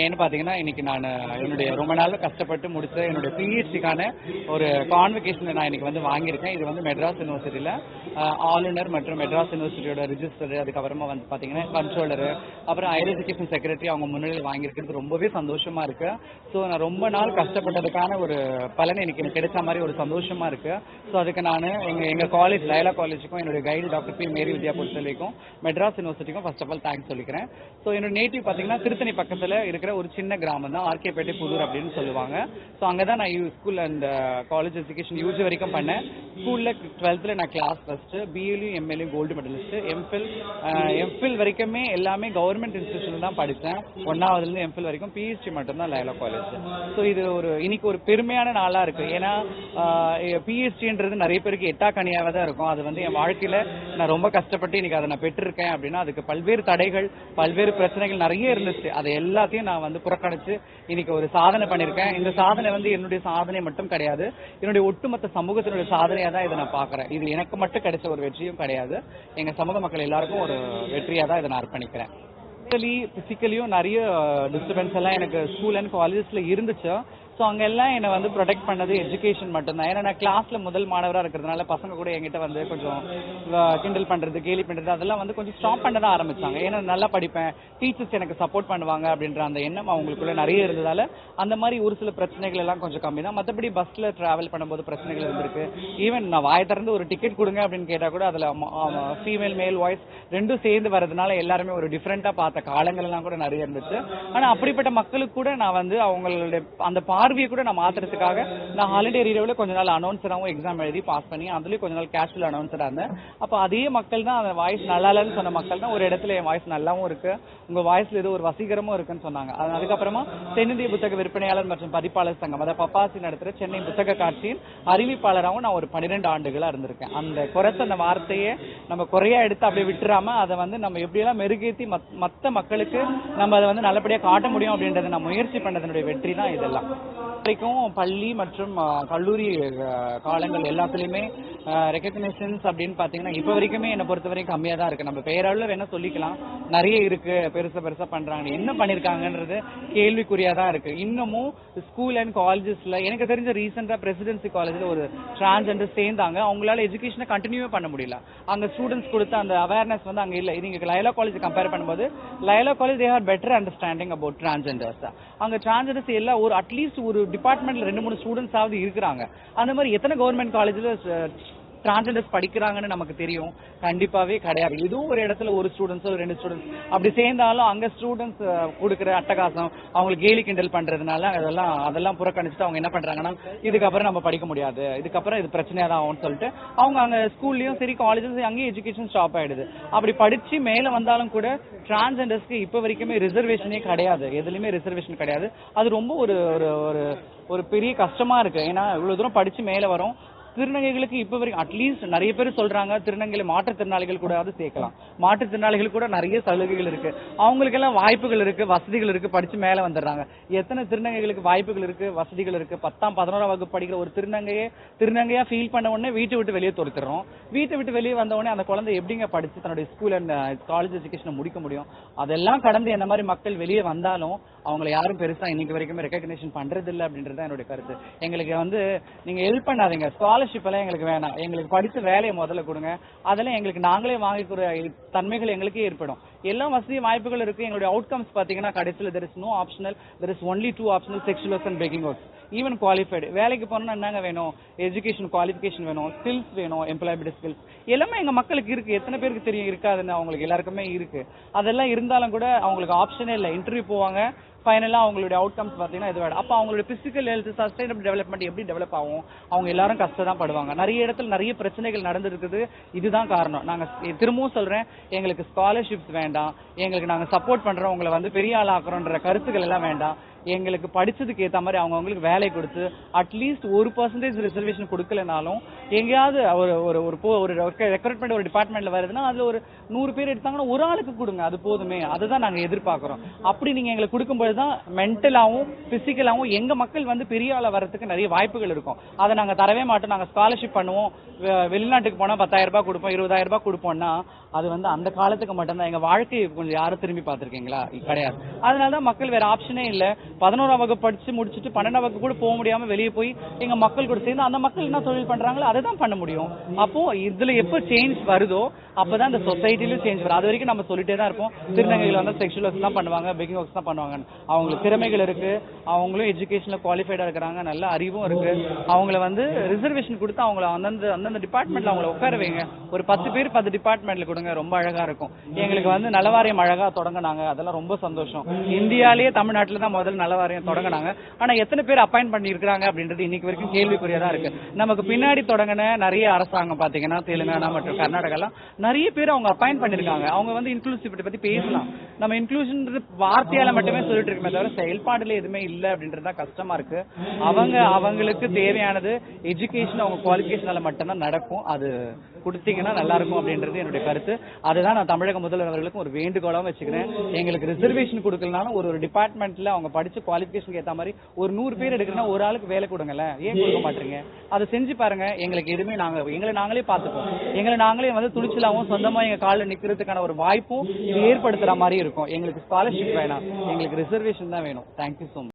ஏன்னு பார்த்தீங்கன்னா இன்னைக்கு நான் என்னுடைய ரொம்ப நாள் கஷ்டப்பட்டு முடிச்ச என்னுடைய பிஹெச்டிக்கான ஒரு கான்வெகேஷன் நான் இன்னைக்கு வந்து வாங்கியிருக்கேன். இது வந்து மெட்ராஸ் யூனிவர்சிட்டியில் ஆளுநர் மற்றும் மெட்ராஸ் யூனிவர்சிட்டியோட ரிஜிஸ்டர் அதுக்கப்புறமா வந்து பார்த்தீங்கன்னா கண்ட்ரோலரு அப்புறம் ஹையர் எஜுகேஷன் செக்ரட்டரி அவங்க முன்னிலையில் வாங்கியிருக்கிறது ரொம்பவே சந்தோஷமா இருக்கு. ஸோ நான் ரொம்ப நாள் கஷ்டப்பட்டதுக்கான ஒரு பலன் இன்னைக்கு எனக்கு கிடைச்ச மாதிரி ஒரு சந்தோஷமா இருக்கு. ஸோ அதுக்கு நான் எங்க எங்க காலேஜ் லயலா காலேஜுக்கும் என்னுடைய guide doctor P Mary Vidya பொறுத்தவரைக்கும் மெட்ராஸ் யூனிவர்சிட்டிக்கும் ஃபர்ஸ்ட் ஆஃப் ஆல் தேங்க்ஸ் சொல்லிக்கிறேன். ஸோ என்னோட நேட்டிவ் பார்த்தீங்கன்னா திருத்தணி பக்கத்தில் இருக்கிற ஒரு சின்ன கிராமம் தான். ஆர்கேபேட்டை புதூர் அப்படின்னு சொல்லுவாங்க. ஸோ அங்கே தான் நான் ஸ்கூல் அந்த காலேஜ் எஜுகேஷன் யூஜி வரைக்கும் பண்ணேன். ஸ்கூலில் டுவெல்த்தில் நான் கிளாஸ் ஃபஸ்ட்டு பிஎல்யூ எம்எல்யூ கோல்டு மெடலிஸ்ட் எம்ஃபில் எம்ஃபில் வரைக்குமே எல்லாமே கவர்மெண்ட் இன்ஸ்டியூஷன் தான் படித்தேன் ஒன்றாவதுலேருந்து எம்ஃபில் வரைக்கும் பிஹெச்டி மட்டும்தான் லயலா காலேஜ் ஸோ இது ஒரு இன்னைக்கு ஒரு பெருமையான நாளாக இருக்கு. ஏன்னா uh, பிஹெச்டின்றது நிறைய பேருக்கு எட்டா கனியாக தான் இருக்கும். அது வந்து என் வாழ்க்கையில் நான் ரொம்ப கஷ்டப்பட்டு இன்னைக்கு அதை நான் பெற்றிருக்கேன் அப்படின்னா அதுக்கு பல்வேறு தடைகள் பல்வேறு பிரச்சனைகள் நிறைய இருந்துச்சு. அதை எல்லாத்தையும் நான் வந்து புறக்கணிச்சு இன்னைக்கு ஒரு சாதனை பண்ணியிருக்கேன். இந்த சாதனை வந்து என்னுடைய சாதனை மட்டும் கிடையாது. என்னுடைய ஒட்டுமொத்த சமூகத்தினுடைய சாதனையா தான் இதை நான் பாக்குறேன் இது எனக்கு மட்டும் கிடைச்ச ஒரு வெற்றியும் கிடையாது. எங்க சமூக மக்கள் எல்லாருக்கும் ஒரு வெற்றியா தான் இதை நான் அர்ப்பணிக்கிறேன். பிசிக்கலியும் நிறைய டிஸ்டர்பன்ஸ் எல்லாம் எனக்கு ஸ்கூல் அண்ட் காலேஜஸ்ல இருந்துச்சு. ஸோ அங்கெல்லாம் என்னை வந்து ப்ரொடெக்ட் பண்ணது எஜுகேஷன் மட்டும்தான். ஏன்னா நான் கிளாஸ்ல முதல் மாணவராக இருக்கிறதுனால பசங்க கூட என்கிட்ட வந்து கொஞ்சம் கிண்டல் பண்றது கேலி பண்றது அதெல்லாம் வந்து கொஞ்சம் ஸ்டாப் பண்ண தான் ஆரம்பிச்சாங்க. ஏன்னா நல்லா படிப்பேன். டீச்சர்ஸ் எனக்கு சப்போர்ட் பண்ணுவாங்க அப்படின்ற அந்த எண்ணம் அவங்களுக்குள்ள நிறைய இருந்ததால அந்த மாதிரி ஒரு சில பிரச்சனைகள் எல்லாம் கொஞ்சம் கம்மி தான் மற்றபடி பஸ்ல டிராவல் பண்ணும்போது பிரச்சனைகள் இருந்திருக்கு. ஈவன் நான் வாய் திறந்து ஒரு டிக்கெட் கொடுங்க அப்படின்னு கேட்டா கூட அதுல ஃபீமேல் மேல் வாய்ஸ் ரெண்டும் சேர்ந்து வரதுனால எல்லாருமே ஒரு டிஃப்ரெண்டா பார்த்த காலங்கள் எல்லாம் கூட நிறைய இருந்துச்சு. ஆனா அப்படிப்பட்ட மக்களுக்கு கூட நான் வந்து அவங்களுடைய அந்த பார்வையை கூட நான் மாத்துறதுக்காக நான் ஹாலிடே ரீடவில் கொஞ்ச நாள் அனௌன்சராகவும் எக்ஸாம் எழுதி பாஸ் பண்ணி அதுலயும் கொஞ்ச நாள் கேஷுவல் அனௌன்சராக இருந்தேன். அப்போ அதே மக்கள் தான் அந்த வாய்ஸ் நல்லா இல்லைன்னு சொன்ன மக்கள் தான் ஒரு இடத்துல என் வாய்ஸ் நல்லாவும் இருக்கு. உங்க வாய்ஸ்ல ஏதோ ஒரு வசீகரமும் இருக்குன்னு சொன்னாங்க. அதுக்கப்புறமா தென்னிந்திய புத்தக விற்பனையாளர் மற்றும் பதிப்பாளர் சங்கம் அதை பப்பாசி நடத்துற சென்னை புத்தக காட்சியின் அறிவிப்பாளராகவும் நான் ஒரு பன்னிரெண்டு ஆண்டுகளா இருந்திருக்கேன். அந்த குறைச்ச அந்த வார்த்தையை நம்ம குறையா எடுத்து அப்படியே விட்டுறாம அதை வந்து நம்ம எப்படியெல்லாம் மெருகேத்தி மத்த மக்களுக்கு நம்ம அதை வந்து நல்லபடியா காட்ட முடியும் அப்படின்றத நான் முயற்சி பண்ணதனுடைய வெற்றி தான் இதெல்லாம். வரைக்கும் பள்ளி மற்றும் கல்லூரி காலங்கள் எல்லாத்துலயுமே ரெகக்னேஷன்ஸ் அப்படின்னு பாத்தீங்கன்னா இப்ப வரைக்குமே என்னை பொறுத்த வரைக்கும் கம்மியா தான் இருக்கு. நம்ம பெயரளவுல வேணா சொல்லிக்கலாம். நிறைய இருக்கு. பெருசா பெருசா பண்றாங்க. என்ன பண்ணிருக்காங்கன்றது கேள்விக்குறியா தான் இருக்கு. இன்னமும் ஸ்கூல் அண்ட் காலேஜஸ்ல எனக்கு தெரிஞ்ச ரீசெண்டா பிரசிடென்சி காலேஜ்ல ஒரு டிரான்ஸ்ஜெண்டர் சேர்ந்தாங்க. அவங்களால எஜுகேஷனை கண்டினியூவே பண்ண முடியல. அங்க ஸ்டூடெண்ட்ஸ் கொடுத்த அந்த அவேர்னஸ் வந்து அங்க இல்ல. நீங்க லயலா காலேஜ் கம்பேர் பண்ணும்போது Loyola college they have better understanding about transgenders அங்க டிரான்ஸ்ஜெண்டர்ஸ் எல்லாம் ஒரு அட்லீஸ்ட் ஒரு டிபார்ட்மெண்ட்ல ரெண்டு மூணு ஸ்டூடெண்ட்ஸ் ஆவது இருக்கிறாங்க. அந்த மாதிரி எத்தனை கவர்மெண்ட் காலேஜ்ல டிரான்ஸ்ஜெண்டர்ஸ் படிக்கிறாங்கன்னு நமக்கு தெரியும். கண்டிப்பாவே கிடையாது. இதுவும் ஒரு இடத்துல ஒரு ஸ்டூடெண்ட்ஸோ ஒரு ரெண்டு ஸ்டூடெண்ட்ஸ் அப்படி சேர்ந்தாலும் அங்க ஸ்டூடெண்ட்ஸ் கொடுக்குற அட்டகாசம் அவங்களுக்கு கேலி கிண்டல் பண்றதுனால அதெல்லாம் அதெல்லாம் புறக்கணிச்சுட்டு அவங்க என்ன பண்றாங்கன்னா இதுக்கப்புறம் நம்ம படிக்க முடியாது. இதுக்கப்புறம் இது பிரச்சனையா தான் ஆகும்னு சொல்லிட்டு அவங்க அங்க ஸ்கூல்லயும் சரி காலேஜஸ் அங்கேயும் எஜுகேஷன் ஸ்டாப் ஆயிடுது. அப்படி படிச்சு மேல வந்தாலும் கூட டிரான்ஸ்ஜெண்டர்ஸ்க்கு இப்ப வரைக்குமே ரிசர்வேஷனே கிடையாது. எதுலயுமே ரிசர்வேஷன் கிடையாது. அது ரொம்ப ஒரு ஒரு ஒரு ஒரு பெரிய கஷ்டமா இருக்கு. ஏன்னா இவ்வளவு தூரம் படிச்சு மேல வரோம். திருநங்கைகளுக்கு இப்ப வரைக்கும் அட்லீஸ்ட் நிறைய பேர் சொல்றாங்க திருநங்கையில மாற்றுத்திறனாளிகள் கூட சேர்க்கலாம். மாற்றுத்திறனாளிகள் கூட நிறைய சலுகைகள் இருக்கு. அவங்களுக்கெல்லாம் வாய்ப்புகள் இருக்கு வசதிகள் இருக்கு படிச்சு மேல வந்துடுறாங்க. எத்தனை திருநங்கைகளுக்கு வாய்ப்புகள் இருக்கு வசதிகள் இருக்கு? பத்தாம் பதினோராம் வகுப்பு படிக்கிற ஒரு திருநங்கையே திருநங்கையா ஃபீல் பண்ண உடனே வீட்டை விட்டு வெளியே தொடுத்துறோம் வீட்டை விட்டு வெளியே வந்த உடனே அந்த குழந்தை எப்படிங்க படிச்சு தன்னுடைய ஸ்கூல் அண்ட் காலேஜ் எஜுகேஷனை முடிக்க முடியும்? அதெல்லாம் கடந்து என்ன மாதிரி மக்கள் வெளியே வந்தாலும் அவங்கள யாரும் பெருசா இன்னைக்கு வரைக்குமே ரெக்கக்னேஷன் பண்றது இல்ல அப்படின்றது என்னோட என்னுடைய கருத்து. எங்களுக்கு வந்து நீங்க ஹெல்ப் பண்ணாதீங்க. ஸ்காலர்ஷிப் எல்லாம் எங்களுக்கு வேணாம். எங்களுக்கு படித்து வேலையை முதல்ல கொடுங்க. அதெல்லாம் எங்களுக்கு நாங்களே வாங்கிக்கிற தன்மைகள் எங்களுக்கே ஏற்படும். எல்லா வசதி வாய்ப்புகள் இருக்கு. எங்களுடைய அவுட்கம்ஸ் பாத்தீங்கன்னா கடைசியில் there is no optional there is only two optional sexuals and packing works even qualified வேலைக்கு போனோம்னா என்னங்க வேணும்? எஜுகேஷன் குவாலிஃபிகேஷன் வேணும். ஸ்கில்ஸ் வேணும். எம்ப்ளாயபிலிட்டி ஸ்கில்ஸ் எல்லாமே எங்க மக்களுக்கு இருக்கு. எத்தனை பேருக்கு தெரியும்? இருக்காதுன்னு அவங்களுக்கு எல்லாருக்குமே இருக்கு. அதெல்லாம் இருந்தாலும் கூட அவங்களுக்கு ஆப்ஷனே இல்லை. இன்டர்வியூ போவாங்க. ஃபைனலாக அவங்களுடைய அவுட்கம்ஸ் பார்த்தீங்கன்னா இது வேணும் அப்போ அவங்களுடைய பிசிக்கல் ஹெல்த் சஸ்டைனபிள் டெவலப்மெண்ட் எப்படி டெவலப் ஆகும்? அவங்க எல்லாரும் கஷ்டம் படுவாங்க. நிறைய இடத்துல நிறைய பிரச்சனைகள் நடந்திருக்குது. இதுதான் காரணம். நாங்கள் திரும்பவும் சொல்கிறேன் எங்களுக்கு ஸ்காலர்ஷிப்ஸ் வேண்டாம். எங்களுக்கு நாங்கள் சப்போர்ட் பண்ணுறோம் உங்களை வந்து பெரிய ஆளாக்குறோன்ற கருத்துக்கள் எல்லாம் வேண்டாம். எங்களுக்கு படிச்சதுக்கு ஏற்ற மாதிரி அவங்க அவங்களுக்கு வேலை கொடுத்து அட்லீஸ்ட் ஒரு பர்சன்டேஜ் ரிசர்வேஷன் கொடுக்கலனாலும் எங்கேயாவது ஒரு ஒரு ஒரு போ- ஒரு ரெக்ரூட்மெண்ட் ஒரு டிபார்ட்மெண்ட்ல வருதுன்னா அதுல ஒரு நூறு பேர் எடுத்தாங்கன்னா ஒரு ஆளுக்கு கொடுங்க அது போதுமே. அதுதான் நாங்க எதிர்பார்க்கறோம். அப்படி நீங்க எங்களுக்கு கொடுக்கும்போது தான் மென்டலாவும் பிசிக்கலாவும் எங்க மக்கள் வந்து பெரிய ஆளாக வரதுக்கு நிறைய வாய்ப்புகள் இருக்கும். அதை நாங்க தரவே மாட்டோம். நாங்க ஸ்காலர்ஷிப் பண்ணுவோம். வெ- வெளிநாட்டுக்கு போனா பத்தாயிரம் ரூபாய் கொடுப்போம் இருபதாயிரம் ரூபாய் கொடுப்போம்னா அது வந்து அந்த காலத்துக்கு மட்டும்தான். எங்க வாழ்க்கையை கொஞ்சம் யாரும் திரும்பி பார்த்திருக்கீங்களா? கிடையாது. அதனால தான் மக்கள் வேற ஆப்ஷனே இல்ல. பதினோராம் வகுப்பு படிச்சு முடிச்சுட்டு பன்னெண்டாம் வகுப்பு கூட போக முடியாம வெளியே போய் எங்க மக்கள் கூட சேர்ந்து அந்த மக்கள் என்ன தொழில் பண்றாங்களோ அதை தான் பண்ண முடியும். அப்போ இதுல எப்போ சேஞ்ச் வருதோ அப்பதான் இந்த சொசைட்டிலும் சேஞ்ச் வரும். அது வரைக்கும் நம்ம சொல்லிட்டே தான் இருப்போம். திருநங்கைகள் வந்து செக்ஷுவல் ஒர்க்ஸ் தான் பண்ணுவாங்க பேக்கிங் ஒர்க்ஸ் தான் பண்ணுவாங்க அவங்களுக்கு திறமைகள் இருக்கு. அவங்களும் எஜுகேஷன்ல குவாலிஃபைடா இருக்கிறாங்க. நல்ல அறிவும் இருக்கு. அவங்கள வந்து ரிசர்வேஷன் கொடுத்து அவங்கள அந்தந்த அந்தந்த டிபார்ட்மெண்ட்ல அவங்கள உட்கார வைங்க. ஒரு பத்து பேர் பத்து டிபார்ட்மெண்ட்ல கொடுங்க. ரொம்ப அழகா இருக்கும். எங்களுக்கு வந்து நலவாரியம் அழகா தொடங்கினாங்க. அதெல்லாம் ரொம்ப சந்தோஷம். இந்தியாலேயே தமிழ்நாட்டுல தான் முதல்ல நலவாரியம் தொடங்கினாங்க. ஆனா எத்தனை பேர் அப்பாயிண்ட் பண்ணி இருக்காங்க அப்படின்றது இன்னைக்கு வரைக்கும் கேள்விக்குறியா தான் இருக்கு. நமக்கு பின்னாடி தொடங்கின நிறைய அரசாங்கம் பாத்தீங்கன்னா தெலுங்கானா மற்றும் கர்நாடகாலாம் நிறைய பேர் அவங்க அப்பாயிண்ட் பண்ணிருக்காங்க அவங்க வந்து இன்க்ளூசிவிட்டி பத்தி பேசலாம். நம்ம இன்க்ளூஷன் வார்த்தையால மட்டுமே சொல்லிட்டு இருக்கோமே தவிர செயல்பாடுல எதுவுமே இல்ல அப்படின்றது தான் கஷ்டமா இருக்கு. அவங்க அவங்களுக்கு தேவையானது எஜுகேஷன் அவங்க குவாலிஃபிகேஷனால மட்டும்தான் நடக்கும். அது கொடுத்தீங்கன்னா நல்லா இருக்கும் அப்படின்றது என்னுடைய கருத்து. அதுதான் நான் தமிழக முதல்வர் அவர்களுக்கும் ஒரு வேண்டுகோளாகவும் வச்சுக்கிறேன். எங்களுக்கு ரிசர்வேஷன் கொடுக்கலனாலும் ஒரு ஒரு டிபார்ட்மெண்ட்ல அவங்க படிச்ச குவாலிபிகேஷன் ஏத்த மாதிரி ஒரு நூறு பேர் எடுக்கணும்னா ஒரு ஆளுக்கு வேலை கொடுங்கல்ல. ஏன் கொடுக்க மாட்டீங்க? அதை செஞ்சு பாருங்க. எங்களுக்கு எதுவுமே நாங்க எங்களை நாங்களே பார்த்துப்போம். எங்களை நாங்களே வந்து துணிச்சலாவும் சொந்தமா எங்க காலில் நிக்கிறதுக்கான ஒரு வாய்ப்பும் ஏற்படுத்துற மாதிரி இருக்கும். எங்களுக்கு ஸ்காலர்ஷிப் வேணாம். எங்களுக்கு ரிசர்வேஷன் தான் வேணும். Thank you so much